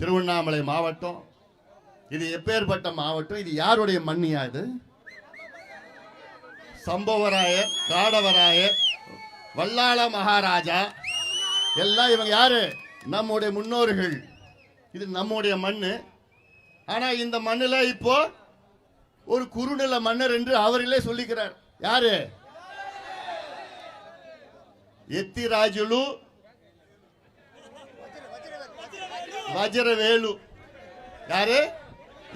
திருவண்ணாமலை மாவட்டம். இது எப்பேற்பட்ட மாவட்டம்? இது யாருடைய மண்ணியா இது? சம்பவராயர் காடவராயர் வல்லாள மகாராஜா. எல்லாம் இவங்க யாரு? நம்முடைய முன்னோர்கள். இது நம்முடைய மண் ஆனா இந்த மண்ணில் இப்போ ஒரு குறுநில மன்னர் என்று அவர்களே சொல்லிக்கிறார். யாரு? எத்திராஜுலு వజ్రవేలు యారే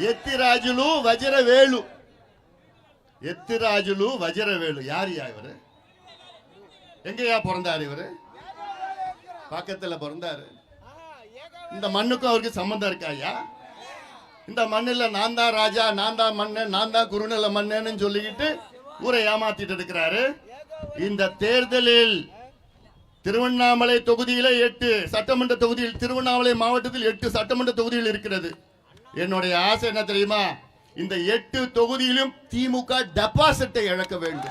ఎత్తిరాజులు వజ్రవేలు ఎత్తిరాజులు వజ్రవేలు யாருயா இவரு எங்கயா பிறந்தாரு இவரு பக்கத்துல பிறந்தாரு இந்த மண்ணுக்கும் அவருக்கு சம்பந்தம் இருக்காயா இந்த மண்ணுல நான் தான் ராஜா நான் தான் மன்னன் நான் தான் குறுநில மன்னன்னு சொல்லிக்கிட்டு ஊரை ஏமாத்திட்டு இருக்கிறாரு இந்த தேர்தலில் திருவண்ணாமலை தொகுதியில எட்டு சட்டமன்ற தொகுதியில் திருவண்ணாமலை மாவட்டத்தில் எட்டு சட்டமன்ற தொகுதியில் இருக்கிறது. என்னுடைய ஆசை என்ன தெரியுமா? இந்த எட்டு தொகுதியிலும் திமுக டெபாசிட்டை இழக்க வேண்டும்.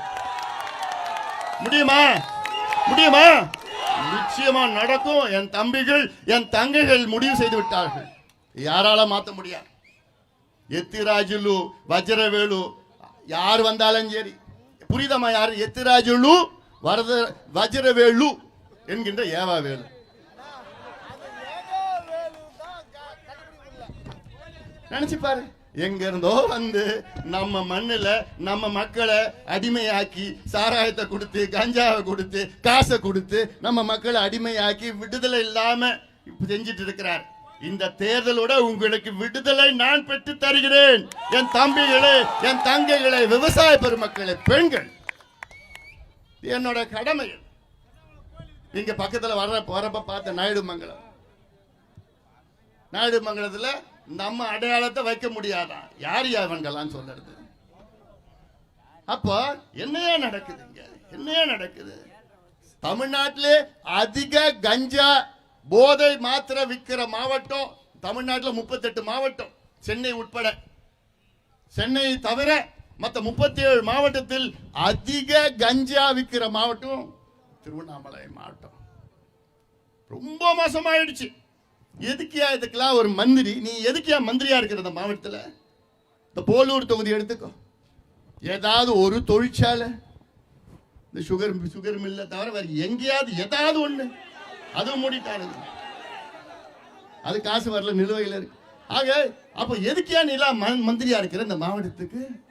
முடியுமா? முடியுமா? நிச்சயமா நடக்கும். என் தம்பிகள் என் தங்கைகள் முடிவு செய்து விட்டார்கள். யாரால மாத்த முடியாது. எத்திராஜுலு வஜ்ரவேலு யார் வந்தாலும் சரி. புரியுதம்மா யார்? எத்திராஜுலு வரத வஜ்ரவேலு என்கின்ற ஏவா வேலு. நினைச்சு பாரு. எங்க இருந்தோ வந்து நம்ம மண்ணில் நம்ம மக்களை அடிமையாக்கி சாராயத்தை கொடுத்து கஞ்சாவை கொடுத்து காசை கொடுத்து நம்ம மக்களை அடிமையாக்கி விடுதலை இல்லாம இப்ப செஞ்சிட்டு இருக்கிறார். இந்த தேர்தலோட உங்களுக்கு விடுதலை நான் பெற்று தருகிறேன். என் தம்பிகளே என் தங்கைகளை விவசாய பெருமக்களை பெண்கள். என்னோட கடமை இங்க பக்கத்துல வர்ற வரப்ப பார்த்த நாயுடு மங்கலம். நாயுடு நம்ம அடையாளத்தை வைக்க முடியாதான் யார் யாவன்களாம் சொல்றது? அப்போ என்னையா நடக்குது இங்க? என்னையா நடக்குது? தமிழ்நாட்டிலே அதிக கஞ்சா போதை மாத்திரை விற்கிற மாவட்டம் தமிழ்நாட்டில் முப்பத்தெட்டு மாவட்டம். சென்னை உட்பட. சென்னை தவிர மற்ற முப்பத்தி ஏழு மாவட்டத்தில் அதிக கஞ்சா விற்கிற மாவட்டம் திருவண்ணாமலை மாவட்டம் ரொம்ப மோசமாயிடுச்சு. எதுக்கியா இதுக்கெல்லாம் ஒரு மந்திரி? நீ எதுக்கியா மந்திரியா இருக்கிற இந்த மாவட்டத்தில்? இந்த போலூர் தொகுதி எடுத்துக்கோ. ஏதாவது ஒரு தொழிற்சாலை இந்த சுகர் சுகர் மில்ல தவிர வேற எங்கேயாவது ஏதாவது ஒண்ணு. அதுவும் மூடிட்டானுங்க. அது காசு வரல நிலுவையில் இருக்கு. ஆக அப்ப எதுக்கியா நீலாம் ம- மந்திரியா இருக்கிற இந்த மாவட்டத்துக்கு?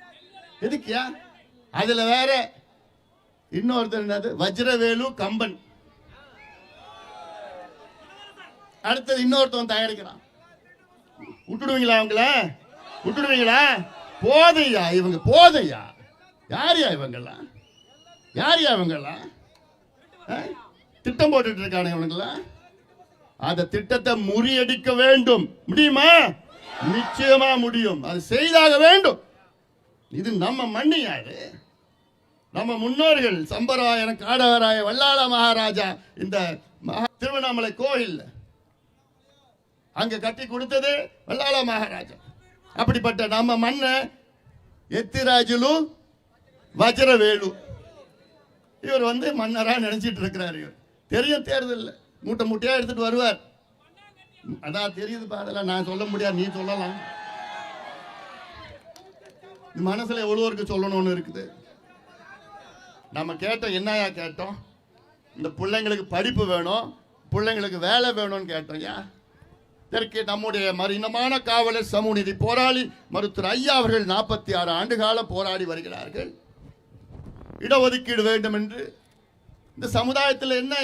எதுக்கியா? அதுல வேற இன்னொருத்தர் என்னது? வஜ்ரவேலு கம்பன். அடுத்தது இன்னொருத்தவன் தயாரிக்கிறான். விட்டுடுவீங்களா அவங்கள? விட்டுடுவீங்களா? போதையா இவங்க போதையா? யாரையா இவங்கெல்லாம்? யாரையா இவங்கெல்லாம்? ஆ? திட்டம் போட்டுட்டு இருக்கானுங்க இவனுங்கெல்லாம்? அந்த திட்டத்தை முறியடிக்க வேண்டும். முடியுமா? நிச்சயமா முடியும். அது செய்தாக வேண்டும். இது நம்ம மண்ணியா நம்ம முன்னோர்கள் சம்பராயன காடவராய வல்லாள மகாராஜா இந்த திருவண்ணாமலை கோயில் அங்க கட்டி கொடுத்தது வல்லாள மகாராஜா. அப்படிப்பட்ட நம்ம மண்ணை எத்திராஜுலு வஜ்ரவேலு. இவர் வந்து மன்னரா நினைச்சிட்டு இருக்கிறார் இவர். தெரியும் தேர்தல் மூட்டை மூட்டையா எடுத்துட்டு வருவார். அதான் தெரியுது அதெல்லாம் நான் சொல்ல முடியாது. நீ சொல்லலாம். மனசுல எவ்வளோருக்கு சொல்லணும்னு இருக்குது. நம்ம கேட்டோம் என்னையா கேட்டோம்? இந்த பிள்ளைங்களுக்கு படிப்பு வேணும் பிள்ளைங்களுக்கு வேலை வேணும்னு கேட்டோம் யா இதற்கு நம்முடைய மரினமான காவலர் சமூகநீதி போராளி மருத்துவர் ஐயா அவர்கள் நாற்பத்தி ஆறு ஆண்டு காலம் போராடி வருகிறார்கள். இடஒதுக்கீடு வேண்டும் என்று இந்த சமுதாயத்தில் என்ன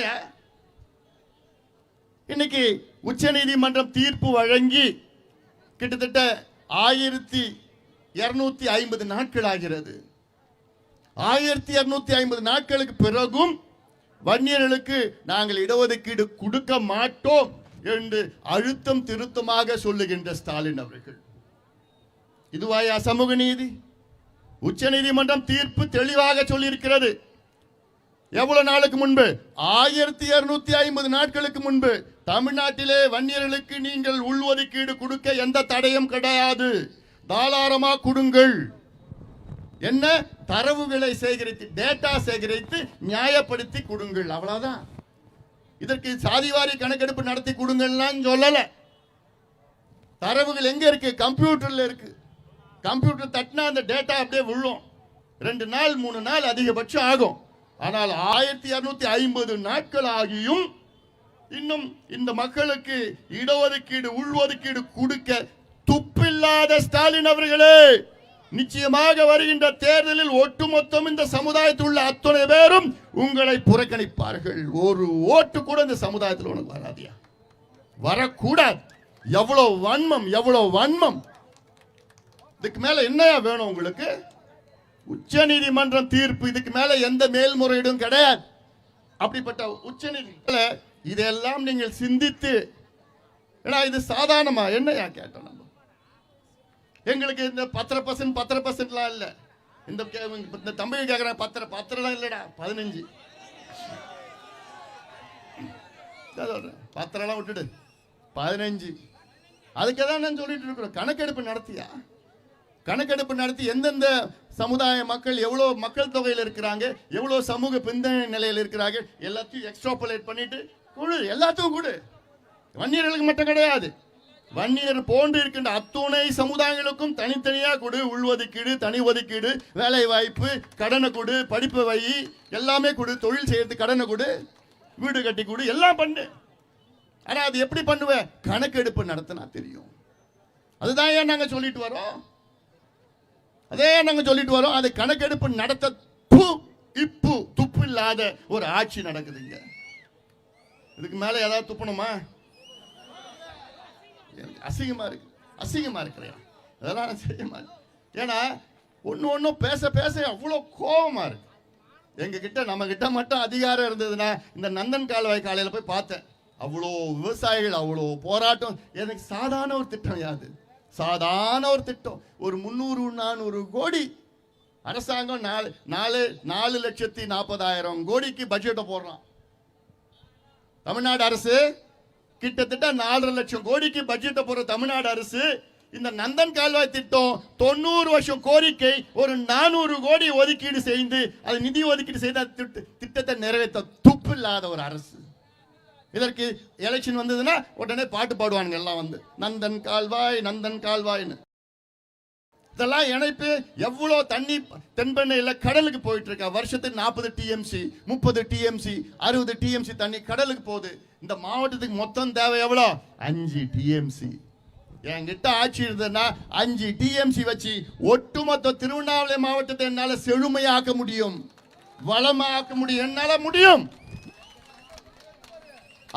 இன்னைக்கு உச்சநீதிமன்றம் தீர்ப்பு வழங்கி கிட்டத்தட்ட ஆயிரத்தி இருநூத்தி ஐம்பது நாட்கள் ஆகிறது. ஆயிரத்தி இருநூத்தி ஐம்பது நாட்களுக்கு பிறகும் வன்னியர்களுக்கு நாங்கள் இடஒதுக்கீடு கொடுக்க மாட்டோம் என்று அழுத்தம் திருத்தமாக சொல்லுகின்ற ஸ்டாலின் அவர்கள். இதுவாயா சமூக நீதி? உச்சநீதிமன்றம் தீர்ப்பு தெளிவாக சொல்லியிருக்கிறது. எவ்வளவு நாளுக்கு முன்பு? ஆயிரத்தி இருநூத்தி ஐம்பது நாட்களுக்கு முன்பு தமிழ்நாட்டிலே வன்னியர்களுக்கு நீங்கள் உள்ஒதுக்கீடு கொடுக்க எந்த தடையும் கிடையாது. தாராளமா கொடுங்கள். என்ன? தரவுகளை சேகரித்து டேட்டா சேகரித்து நியாயப்படுத்தி கொடுங்கள். அவ்வளவுதான். இதற்கு சாதிவாரி கணக்கெடுப்பு நடத்தி கொடுங்கள்லாம் சொல்லல. தரவுகள் எங்க இருக்கு? கம்ப்யூட்டர்ல இருக்கு. கம்ப்யூட்டர் தட்டினா அந்த டேட்டா அப்படியே விழும். ரெண்டு நாள் மூணு நாள் அதிகபட்சம் ஆகும். ஆனால் ஆயிரத்தி இரநூத்தி ஐம்பது நாட்கள் ஆகியும் இன்னும் இந்த மக்களுக்கு இடஒதுக்கீடு உள்ஒதுக்கீடு கொடுக்க துப்பில்லாத ஸ்டாலின் அவர்களே! நிச்சயமாக வருகின்ற தேர்தலில் ஒட்டுமொத்தம் இந்த சமுதாயத்தில் உள்ள அத்தனை பேரும் உங்களை புறக்கணிப்பார்கள். ஒரு ஓட்டு கூட இந்த சமுதாயத்தில் உனக்கு வராதியா? வரக்கூடாது. எவ்வளவு வன்மம் எவ்வளவு வன்மம். இதுக்கு மேல என்னையா வேணும் உங்களுக்கு? உச்ச நீதிமன்றம் தீர்ப்பு இதுக்கு மேல எந்த மேல்முறையீடும் கிடையாது. அப்படிப்பட்ட உச்ச நீதி இதெல்லாம் நீங்கள் சிந்தித்து ஏன்னா இது சாதாரணமா? என்னையா கேட்டோம் எங்களுக்கு இந்த பத்தரை பர்சன்ட் பத்தரை பர்சன்ட்லாம் இல்லை. இந்த இந்த தம்பி கேட்குறேன் பத்தரை பத்தரைலாம் இல்லைடா பதினஞ்சு. இதான் பத்தரைலாம் விட்டுடு பதினஞ்சு. அதுக்கு தான் நான் சொல்லிட்டு இருக்கிறோம் கணக்கெடுப்பு நடத்தியா? கணக்கெடுப்பு நடத்தி எந்தெந்த சமுதாய மக்கள் எவ்வளோ மக்கள் தொகையில் இருக்கிறாங்க எவ்வளோ சமூக பிந்தனை நிலையில் இருக்கிறாங்க எல்லாத்தையும் எக்ஸ்ட்ராபுலேட் பண்ணிட்டு கொடு எல்லாத்துக்கும் கொடு. வன்னியர்களுக்கு மட்டும் கிடையாது. வன்னியர் போன்று இருக்கின்ற அத்துணை சமுதாயங்களுக்கும் தனித்தனியாக கொடு உள்ஒதுக்கீடு தனி ஒதுக்கீடு வேலை வாய்ப்பு கடனை கொடு படிப்பு வை எல்லாமே கொடு தொழில் செய்யறது கடனை கொடு வீடு கட்டி கொடு எல்லாம் பண்ணு. ஆனால் அது எப்படி பண்ணுவேன் கணக்கெடுப்பு நடத்தினா தெரியும். அதுதான் ஏன் நாங்கள் சொல்லிட்டு வரோம்? அதே நாங்கள் சொல்லிட்டு வரோம்? அது கணக்கெடுப்பு நடத்த து இப்பு துப்பு இல்லாத ஒரு ஆட்சி நடக்குதுங்க. இதுக்கு மேலே ஏதாவது துப்பணுமா? அசிங்கமாக இருக்கு. அசிங்கமாக இருக்கிறையா அதெல்லாம் நான் செய்ய மாட்டேன் ஏன்னா ஒன்று ஒன்றும் பேச பேச அவ்வளோ கோபமாக இருக்கு. எங்ககிட்ட நம்ம கிட்ட மட்டும் அதிகாரம் இருந்ததுன்னா இந்த நந்தன் கால்வாய் காலையில் போய் பார்த்தேன். அவ்வளோ விவசாயிகள் அவ்வளோ போராட்டம். எனக்கு சாதாரண ஒரு திட்டம் யாது? சாதாரண ஒரு திட்டம். ஒரு முந்நூறு நானூறு கோடி. அரசாங்கம் நாலு நாலு நாலு லட்சத்தி நாற்பதாயிரம் கோடிக்கு பட்ஜெட்டை போடுறான். தமிழ்நாடு அரசு கிட்டத்தட்ட நாலரை லட்சம் கோடிக்கு பட்ஜெட்டை போற தமிழ்நாடு அரசு இந்த நந்தன் கால்வாய் திட்டம் தொண்ணூறு வருஷம் கோரிக்கை ஒரு நானூறு கோடி ஒதுக்கீடு செய்து அது நிதி ஒதுக்கீடு செய்து அந்த திட்டத்தை நிறைவேற்ற துப்பு இல்லாத ஒரு அரசு. இதற்கு எலெக்ஷன் வந்ததுன்னா உடனே பாட்டு பாடுவானுங்க எல்லாம் வந்து. நந்தன் கால்வாய் நந்தன் கால்வாய்னு இதெல்லாம் இணைப்பு எவ்வளோ தண்ணி தென்பெண்ணையில் கடலுக்கு போயிட்டு இருக்கா. வருஷத்துக்கு நாற்பது டிஎம்சி முப்பது டிஎம்சி அறுபது டிஎம்சி தண்ணி கடலுக்கு போகுது. இந்த மாவட்டத்துக்கு மொத்தம் தேவை எவ்வளோ? அஞ்சு டிஎம்சி என்கிட்ட ஆட்சி இருந்ததுன்னா அஞ்சு டிஎம்சி வச்சு ஒட்டுமொத்த திருவண்ணாமலை மாவட்டத்தை என்னால் செழுமையாக்க முடியும். வளமாக்க முடியும். என்னால் முடியும்.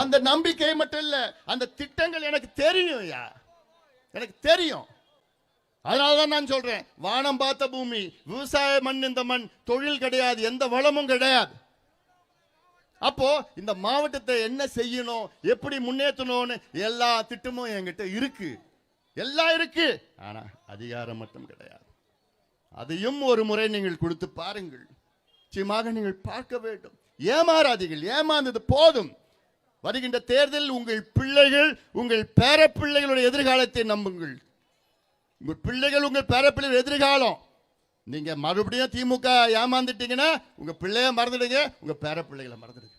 அந்த நம்பிக்கை மட்டும் இல்லை அந்த திட்டங்கள் எனக்கு தெரியும் யா எனக்கு தெரியும். அதனாலதான் நான் சொல்றேன் வானம் பார்த்த பூமி விவசாய மண் இந்த மண் தொழில் கிடையாது எந்த வளமும் கிடையாது. அப்போ இந்த மாவட்டத்தை என்ன செய்யணும் எப்படி முன்னேற்றணும்னு எல்லா திட்டமும் என்கிட்ட இருக்கு. எல்லாம் இருக்கு. ஆனா அதிகாரம் மட்டும் கிடையாது. அதையும் ஒரு முறை நீங்கள் கொடுத்து பாருங்கள். நிச்சயமாக நீங்கள் பார்க்க வேண்டும். ஏமாறாதீர்கள். ஏமாந்தது போதும். வருகின்ற தேர்தல் உங்கள் பிள்ளைகள் உங்கள் பேர பிள்ளைகளுடைய எதிர்காலத்தை நம்புங்கள். உங்கள் பிள்ளைகள் உங்கள் பேரப்பிள்ளைகள் எதிர்காலம். நீங்க மறுபடியும் திமுக ஏமாந்துட்டீங்கன்னா உங்க பிள்ளைய மறந்துடுங்க உங்க பேரப்பிள்ளைகளை மறந்துடுங்க.